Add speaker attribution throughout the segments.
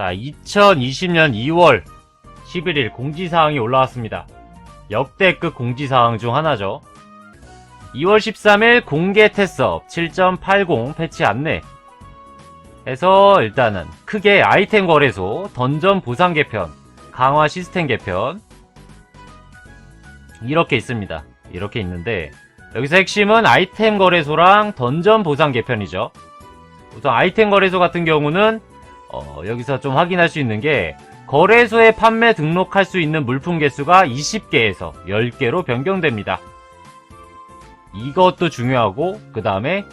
Speaker 1: 자, 2020년 2월 11일 공지사항이 올라왔습니다. 역대급 공지사항 중 하나죠. 2월 13일 공개 테스업 7.80 패치 안내. 해서 일단은 크게 아이템 거래소, 던전 보상 개편, 강화 시스템 개편. 이렇게 있습니다. 이렇게 있는데, 여기서 핵심은 아이템 거래소랑 던전 보상 개편이죠. 우선 아이템 거래소 같은 경우는 어, 여기서 좀 확인할 수 있는 게 거래소에 판매 등록할 수 있는 물품 개수가 20개에서 10개로 변경됩니다. 이것도 중요하고 그 다음에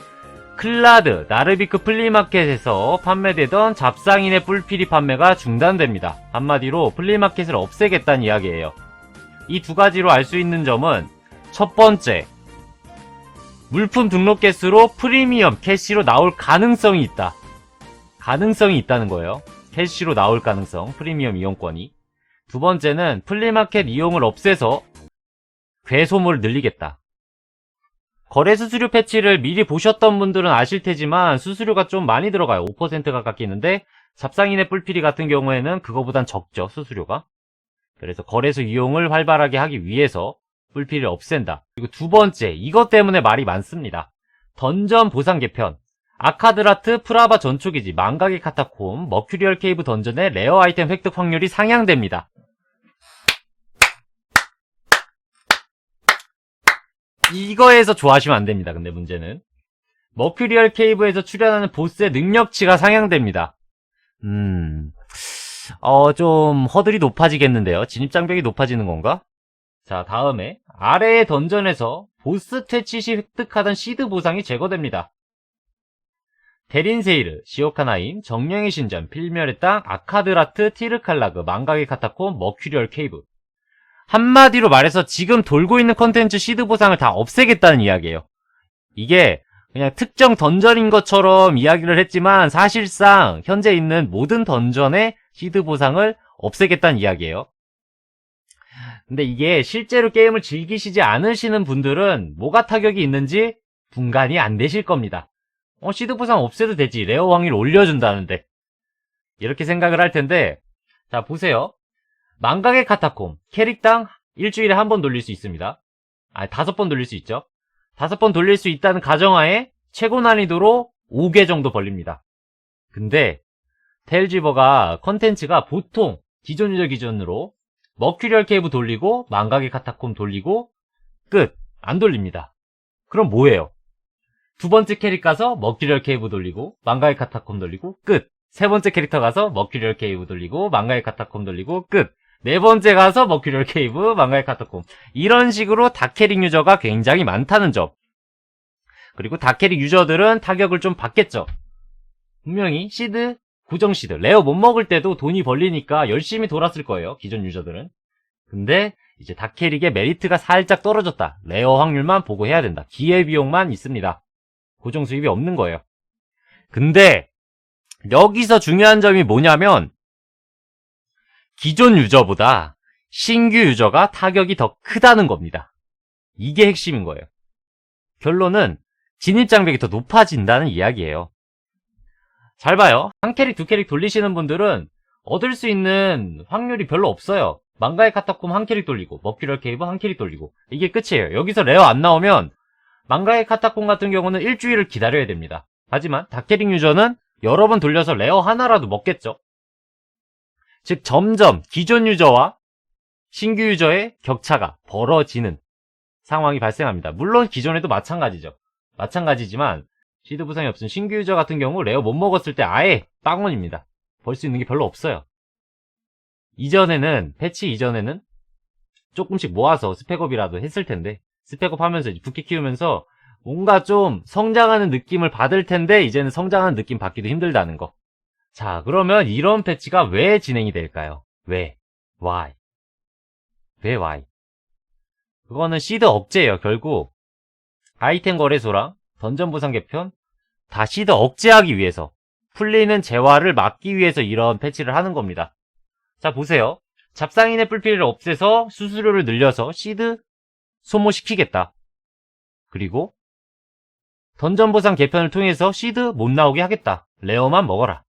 Speaker 1: 클라드, 나르비크 플리마켓에서 판매되던 잡상인의 뿔피리 판매가 중단됩니다. 한마디로 플리마켓을 없애겠다는 이야기예요. 이 두 가지로 알 수 있는 점은 첫 번째, 물품 등록 개수로 프리미엄 캐시로 나올 가능성이 있다. 가능성이 있다는 거예요. 캐시로 나올 가능성, 프리미엄 이용권이. 두 번째는 플리마켓 이용을 없애서 괴소물을 늘리겠다. 거래 수수료 패치를 미리 보셨던 분들은 아실 테지만 수수료가 좀 많이 들어가요. 5% 가깝게 있는데 잡상인의 뿔피리 같은 경우에는 그거보단 적죠. 수수료가. 그래서 거래소 이용을 활발하게 하기 위해서 뿔피리를 없앤다. 그리고 두 번째, 이것 때문에 말이 많습니다. 던전 보상 개편. 아카드라트, 프라바 전초기지, 망각의 카타콤, 머큐리얼 케이브 던전의 레어 아이템 획득 확률이 상향됩니다. 이거에서 좋아하시면 안 됩니다. 근데 문제는. 머큐리얼 케이브에서 출연하는 보스의 능력치가 상향됩니다. 음, 어, 좀 허들이 높아지겠는데요. 진입장벽이 높아지는 건가? 자, 다음에 아래의 던전에서 보스 퇴치 시 획득하던 시드 보상이 제거됩니다. 데린세이르, 시오카나인, 정령의 신전, 필멸의 땅, 아카드라트, 티르칼라그, 망각의 카타콤, 머큐리얼 케이브. 한마디로 말해서 지금 돌고 있는 컨텐츠 시드 보상을 다 없애겠다는 이야기예요. 이게 그냥 특정 던전인 것처럼 이야기를 했지만 사실상 현재 있는 모든 던전의 시드 보상을 없애겠다는 이야기예요. 근데 이게 실제로 게임을 즐기시지 않으시는 분들은 뭐가 타격이 있는지 분간이 안 되실 겁니다. 어, 시드 보상 없애도 되지. 레어 확률 올려준다는데. 이렇게 생각을 할 텐데, 자, 보세요. 망각의 카타콤, 캐릭당 일주일에 한 번 돌릴 수 있습니다. 아, 다섯 번 돌릴 수 있죠. 다섯 번 돌릴 수 있다는 가정하에 최고 난이도로 5개 정도 벌립니다. 근데, 텔지버가 컨텐츠가 보통 기존 유저 기준으로 머큐리얼 케이브 돌리고 망각의 카타콤 돌리고 끝. 안 돌립니다. 그럼 뭐예요? 두 번째 캐릭 가서 머큐리얼 케이브 돌리고 망가의 카타콤 돌리고 끝. 세 번째 캐릭터 가서 머큐리얼 케이브 돌리고 망가의 카타콤 돌리고 끝. 네 번째 가서 머큐리얼 케이브 망가의 카타콤. 이런 식으로 다캐릭 유저가 굉장히 많다는 점. 그리고 다캐릭 유저들은 타격을 좀 받겠죠. 분명히 시드, 고정 시드, 레어 못 먹을 때도 돈이 벌리니까 열심히 돌았을 거예요. 기존 유저들은. 근데 이제 다캐릭의 메리트가 살짝 떨어졌다. 레어 확률만 보고 해야 된다. 기회비용만 있습니다. 고정 수입이 없는 거예요. 근데 여기서 중요한 점이 뭐냐면 기존 유저보다 신규 유저가 타격이 더 크다는 겁니다. 이게 핵심인 거예요. 결론은 진입 장벽이 더 높아진다는 이야기예요. 잘 봐요. 한 캐릭, 두 캐릭 돌리시는 분들은 얻을 수 있는 확률이 별로 없어요. 망가의 카타콤 한 캐릭 돌리고, 머큐럴 케이브 한 캐릭 돌리고. 이게 끝이에요. 여기서 레어 안 나오면 망가의 카타콤 같은 경우는 일주일을 기다려야 됩니다. 하지만 다캐릭 유저는 여러 번 돌려서 레어 하나라도 먹겠죠. 즉 점점 기존 유저와 신규 유저의 격차가 벌어지는 상황이 발생합니다. 물론 기존에도 마찬가지죠. 마찬가지지만 시드 부상이 없은 신규 유저 같은 경우 레어 못 먹었을 때 아예 빵원입니다. 벌 수 있는 게 별로 없어요. 이전에는 패치 이전에는 조금씩 모아서 스펙업이라도 했을 텐데 스펙업 하면서 부캐 키우면서 뭔가 좀 성장하는 느낌을 받을 텐데 이제는 성장하는 느낌 받기도 힘들다는 거. 자, 그러면 이런 패치가 왜 진행이 될까요? 왜? Why? 왜 why? 그거는 시드 억제예요, 결국. 아이템 거래소랑 던전 보상 개편 다 시드 억제하기 위해서 풀리는 재화를 막기 위해서 이런 패치를 하는 겁니다. 자, 보세요. 잡상인의 뿔피를 없애서 수수료를 늘려서 시드 소모시키겠다. 그리고 던전 보상 개편을 통해서 시드 못 나오게 하겠다. 레어만 먹어라.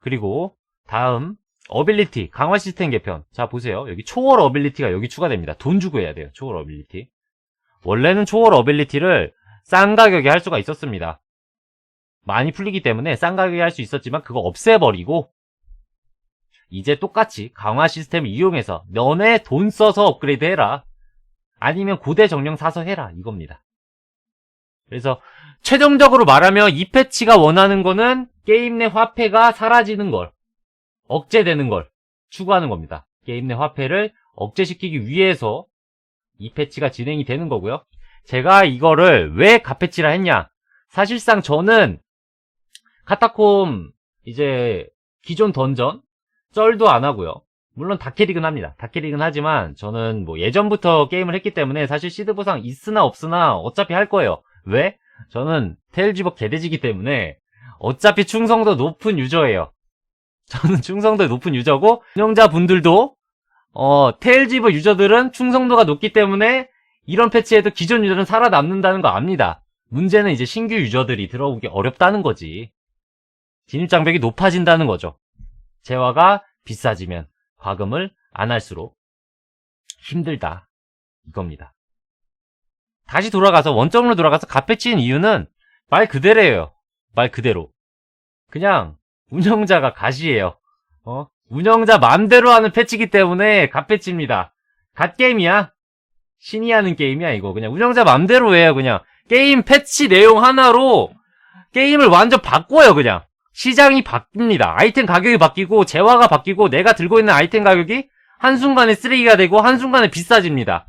Speaker 1: 그리고 다음 어빌리티 강화 시스템 개편. 자 보세요. 여기 초월 어빌리티가 여기 추가됩니다. 돈 주고 해야 돼요. 초월 어빌리티. 원래는 초월 어빌리티를 싼 가격에 할 수가 있었습니다. 많이 풀리기 때문에 싼 가격에 할 수 있었지만 그거 없애버리고 이제 똑같이 강화 시스템을 이용해서 너네 돈 써서 업그레이드 해라. 아니면 고대 정령 사서 해라. 이겁니다. 그래서 최종적으로 말하면 이 패치가 원하는 거는 게임 내 화폐가 사라지는 걸, 억제되는 걸 추구하는 겁니다. 게임 내 화폐를 억제시키기 위해서 이 패치가 진행이 되는 거고요. 제가 이거를 왜 가패치라 했냐? 사실상 저는 카타콤 이제 기존 던전 쩔도 안 하고요. 물론 다캐릭은 합니다. 다캐릭은 하지만 저는 뭐 예전부터 게임을 했기 때문에 사실 시드 보상 있으나 없으나 어차피 할 거예요. 왜? 저는 테일지버 개돼지기 때문에 어차피 충성도 높은 유저예요. 저는 충성도 높은 유저고 운영자분들도 어 테일지버 유저들은 충성도가 높기 때문에 이런 패치에도 기존 유저는 살아남는다는 거 압니다. 문제는 이제 신규 유저들이 들어오기 어렵다는 거지. 진입장벽이 높아진다는 거죠. 재화가 비싸지면 과금을 안 할수록 힘들다. 이겁니다. 다시 돌아가서 원점으로 돌아가서 갓패치인 이유는 말 그대로예요. 말 그대로. 그냥 운영자가 가시예요. 어? 운영자 맘대로 하는 패치기 때문에 갓패치입니다. 갓게임이야. 신이 하는 게임이야 이거. 그냥 운영자 맘대로 해요 그냥. 게임 패치 내용 하나로 게임을 완전 바꿔요 그냥. 시장이 바뀝니다. 아이템 가격이 바뀌고 재화가 바뀌고 내가 들고 있는 아이템 가격이 한순간에 쓰레기가 되고 한순간에 비싸집니다.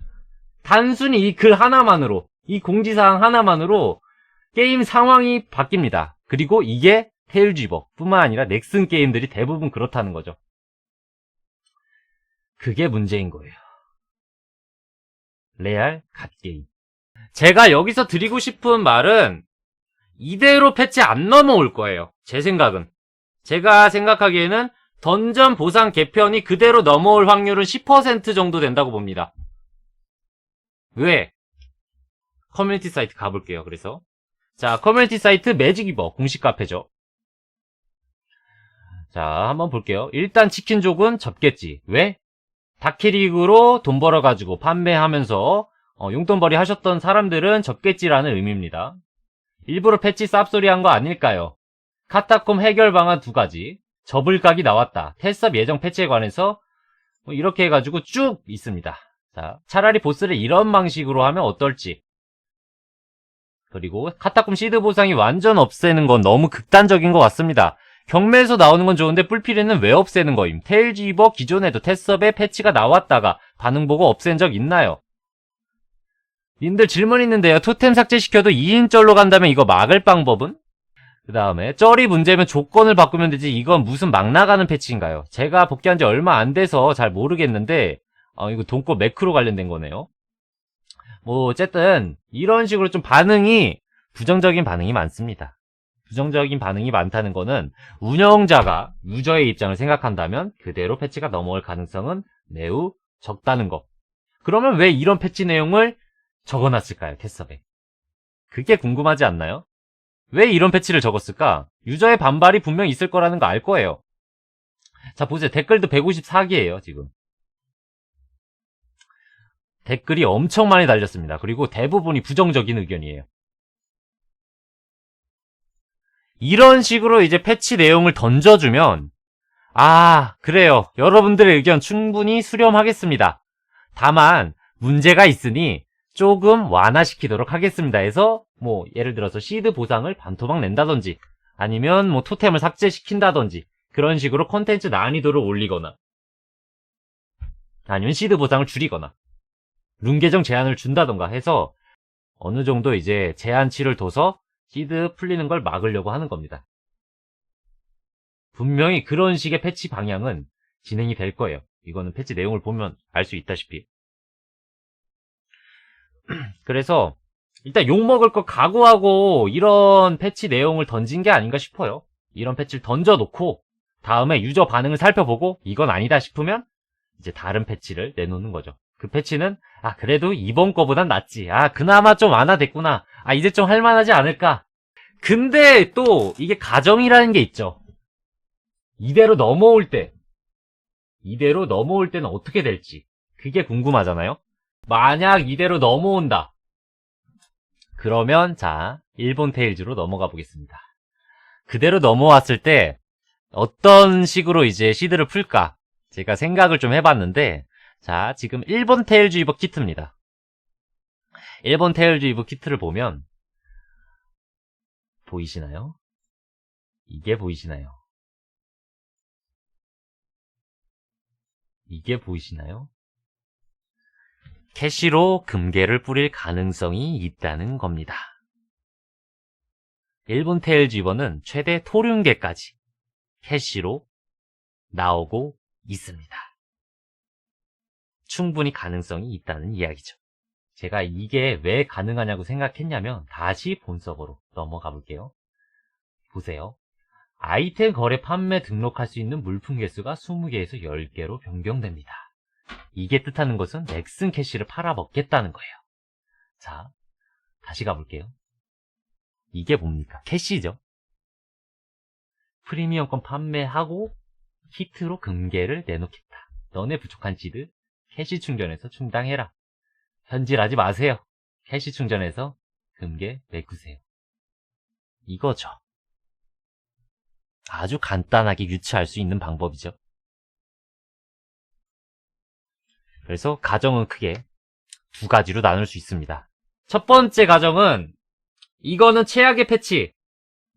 Speaker 1: 단순히 이 글 하나만으로 이 공지사항 하나만으로 게임 상황이 바뀝니다. 그리고 이게 테일쥐버 뿐만 아니라 넥슨 게임들이 대부분 그렇다는 거죠. 그게 문제인 거예요. 레알 갓게임. 제가 여기서 드리고 싶은 말은 이대로 패치 안 넘어올 거예요. 제 생각은. 제가 생각하기에는 던전 보상 개편이 그대로 넘어올 확률은 10% 정도 된다고 봅니다. 왜? 커뮤니티 사이트 가볼게요. 그래서 자 커뮤니티 사이트 매직이버 공식 카페죠. 자 한번 볼게요. 일단 치킨족은 접겠지. 왜? 다키릭으로 돈 벌어가지고 판매하면서 어, 용돈벌이 하셨던 사람들은 접겠지라는 의미입니다. 일부러 패치 쌉소리 한 거 아닐까요? 카타콤 해결 방안 두 가지. 접을 각이 나왔다. 테스업 예정 패치에 관해서 뭐 이렇게 해가지고 쭉 있습니다. 자, 차라리 보스를 이런 방식으로 하면 어떨지. 그리고 카타콤 시드 보상이 완전 없애는 건 너무 극단적인 것 같습니다. 경매에서 나오는 건 좋은데 뿔피리는 왜 없애는 거임? 테일지버 기존에도 테스업에 패치가 나왔다가 반응 보고 없앤 적 있나요? 님들 질문 있는데요. 토템 삭제시켜도 2인절로 간다면 이거 막을 방법은? 그 다음에 쩔이 문제면 조건을 바꾸면 되지 이건 무슨 막 나가는 패치인가요? 제가 복귀한 지 얼마 안 돼서 잘 모르겠는데 어, 이거 돈꽃 매크로 관련된 거네요. 뭐 어쨌든 이런 식으로 좀 반응이 부정적인 반응이 많습니다. 부정적인 반응이 많다는 거는 운영자가 유저의 입장을 생각한다면 그대로 패치가 넘어올 가능성은 매우 적다는 거. 그러면 왜 이런 패치 내용을 적어놨을까요, 테스업에? 그게 궁금하지 않나요? 왜 이런 패치를 적었을까? 유저의 반발이 분명 있을 거라는 거 알 거예요. 자, 보세요. 댓글도 154개예요, 지금. 댓글이 엄청 많이 달렸습니다. 그리고 대부분이 부정적인 의견이에요. 이런 식으로 이제 패치 내용을 던져주면, 아, 그래요. 여러분들의 의견 충분히 수렴하겠습니다. 다만, 문제가 있으니 조금 완화시키도록 하겠습니다 해서 뭐 예를 들어서 시드 보상을 반토막 낸다든지 아니면 뭐 토템을 삭제시킨다든지 그런 식으로 콘텐츠 난이도를 올리거나 아니면 시드 보상을 줄이거나 룬 계정 제한을 준다던가 해서 어느 정도 이제 제한치를 둬서 시드 풀리는 걸 막으려고 하는 겁니다. 분명히 그런 식의 패치 방향은 진행이 될 거예요. 이거는 패치 내용을 보면 알 수 있다시피. 그래서 일단 욕먹을 거 각오하고 이런 패치 내용을 던진 게 아닌가 싶어요. 이런 패치를 던져놓고 다음에 유저 반응을 살펴보고 이건 아니다 싶으면 이제 다른 패치를 내놓는 거죠. 그 패치는 아 그래도 이번 거보단 낫지. 아 그나마 좀 완화됐구나. 아 이제 좀 할만하지 않을까. 근데 또 이게 가정이라는 게 있죠. 이대로 넘어올 때, 이대로 넘어올 때는 어떻게 될지, 그게 궁금하잖아요? 만약 이대로 넘어온다. 그러면, 자, 일본 테일즈로 넘어가 보겠습니다. 그대로 넘어왔을 때, 어떤 식으로 이제 시드를 풀까? 제가 생각을 좀 해봤는데, 자, 지금 일본 테일즈 이버 키트입니다. 일본 테일즈 이버 키트를 보면, 보이시나요? 이게 보이시나요? 이게 보이시나요? 캐시로 금괴를 뿌릴 가능성이 있다는 겁니다. 일본 테일즈 이버는 최대 토륜계까지 캐시로 나오고 있습니다. 충분히 가능성이 있다는 이야기죠. 제가 이게 왜 가능하냐고 생각했냐면 다시 본서버로 넘어가 볼게요. 보세요. 아이템 거래 판매 등록할 수 있는 물품 개수가 20개에서 10개로 변경됩니다. 이게 뜻하는 것은 넥슨 캐시를 팔아먹겠다는 거예요. 자, 다시 가볼게요. 이게 뭡니까? 캐시죠? 프리미엄권 판매하고 히트로 금괴를 내놓겠다. 너네 부족한 지드 캐시 충전해서 충당해라. 현질하지 마세요. 캐시 충전해서 금괴 메꾸세요. 이거죠. 아주 간단하게 유추할 수 있는 방법이죠. 그래서 가정은 크게 두 가지로 나눌 수 있습니다. 첫 번째 가정은 이거는 최악의 패치.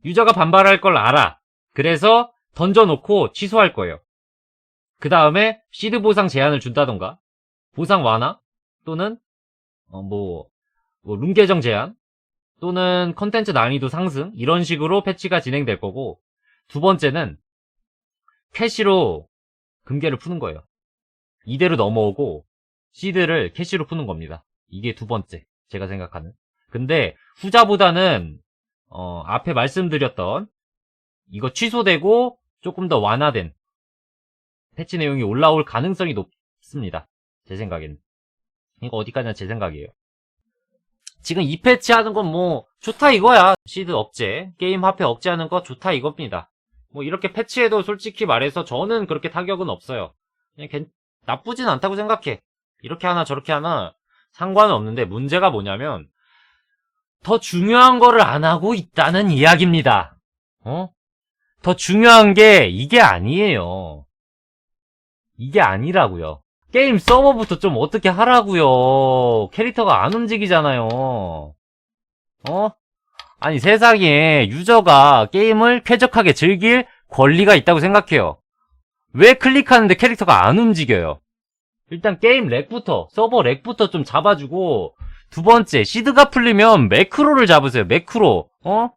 Speaker 1: 유저가 반발할 걸 알아. 그래서 던져놓고 취소할 거예요. 그 다음에 시드 보상 제한을 준다던가 보상 완화 또는 어, 뭐, 뭐, 룸 계정 제한, 또는 컨텐츠 난이도 상승, 이런 식으로 패치가 진행될 거고, 두 번째는 캐시로 금괴를 푸는 거예요. 이대로 넘어오고, 시드를 캐시로 푸는 겁니다. 이게 두 번째, 제가 생각하는. 근데, 후자보다는, 어, 앞에 말씀드렸던, 이거 취소되고, 조금 더 완화된, 패치 내용이 올라올 가능성이 높습니다. 제 생각에는. 이거 어디까지나 제 생각이에요. 지금 이 패치 하는 건 뭐 좋다 이거야. 시드 억제, 게임 화폐 억제하는 거 좋다 이겁니다. 뭐 이렇게 패치해도 솔직히 말해서 저는 그렇게 타격은 없어요. 그냥 괜- 나쁘진 않다고 생각해. 이렇게 하나 저렇게 하나 상관은 없는데 문제가 뭐냐면 더 중요한 거를 안 하고 있다는 이야기입니다. 어? 더 중요한 게 이게 아니에요. 이게 아니라고요. 게임 서버부터 좀 어떻게 하라고요. 캐릭터가 안 움직이잖아요. 어? 아니 세상에 유저가 게임을 쾌적하게 즐길 권리가 있다고 생각해요. 왜 클릭하는데 캐릭터가 안 움직여요? 일단 게임 렉부터 서버 렉부터 좀 잡아주고 두 번째 시드가 풀리면 매크로를 잡으세요. 매크로. 어?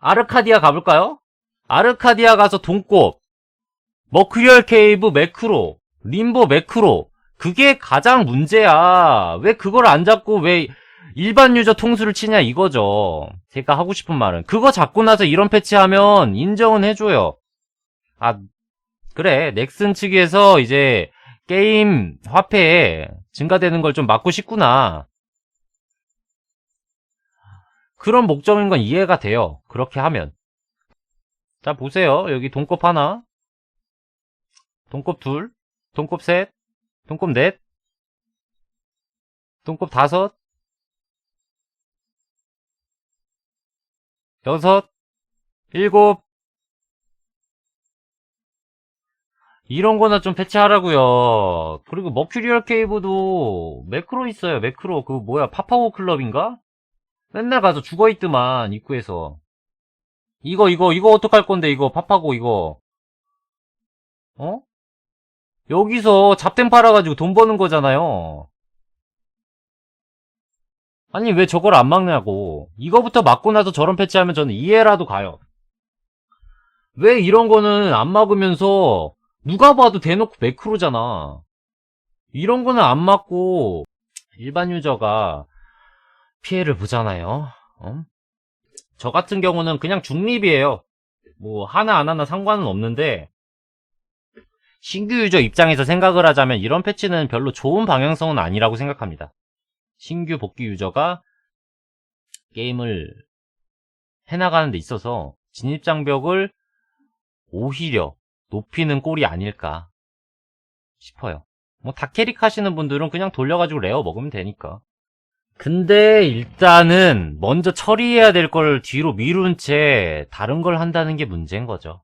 Speaker 1: 아르카디아 가볼까요? 아르카디아 가서 돈꼽 머큐리얼 케이브 매크로 림보 매크로 그게 가장 문제야. 왜 그걸 안 잡고 왜 일반 유저 통수를 치냐 이거죠. 제가 하고 싶은 말은 그거 잡고 나서 이런 패치하면 인정은 해줘요. 아 그래 넥슨 측에서 이제 게임 화폐 증가되는 걸 좀 막고 싶구나. 그런 목적인 건 이해가 돼요. 그렇게 하면. 자 보세요. 여기 돈kop 하나, 돈kop 둘, 돈kop 셋, 돈kop 넷, 돈kop 다섯, 여섯, 일곱. 이런 거나 좀 패치하라고요. 그리고 머큐리얼 케이브도 매크로 있어요. 매크로 그 뭐야 파파고 클럽인가? 맨날 가서 죽어있더만 입구에서. 이거 이거 이거 어떡할 건데 이거 파파고 이거. 어? 여기서 잡템 팔아가지고 돈 버는 거잖아요. 아니 왜 저걸 안 막냐고. 이거부터 막고 나서 저런 패치하면 저는 이해라도 가요. 왜 이런 거는 안 막으면서 누가 봐도 대놓고 매크로잖아. 이런 거는 안 막고 일반 유저가 피해를 보잖아요. 어? 저 같은 경우는 그냥 중립이에요. 뭐 하나 안 하나 상관은 없는데 신규 유저 입장에서 생각을 하자면 이런 패치는 별로 좋은 방향성은 아니라고 생각합니다. 신규 복귀 유저가 게임을 해나가는 데 있어서 진입장벽을 오히려 높이는 꼴이 아닐까 싶어요. 뭐 다캐릭 하시는 분들은 그냥 돌려가지고 레어 먹으면 되니까. 근데 일단은 먼저 처리해야 될 걸 뒤로 미룬 채 다른 걸 한다는 게 문제인 거죠.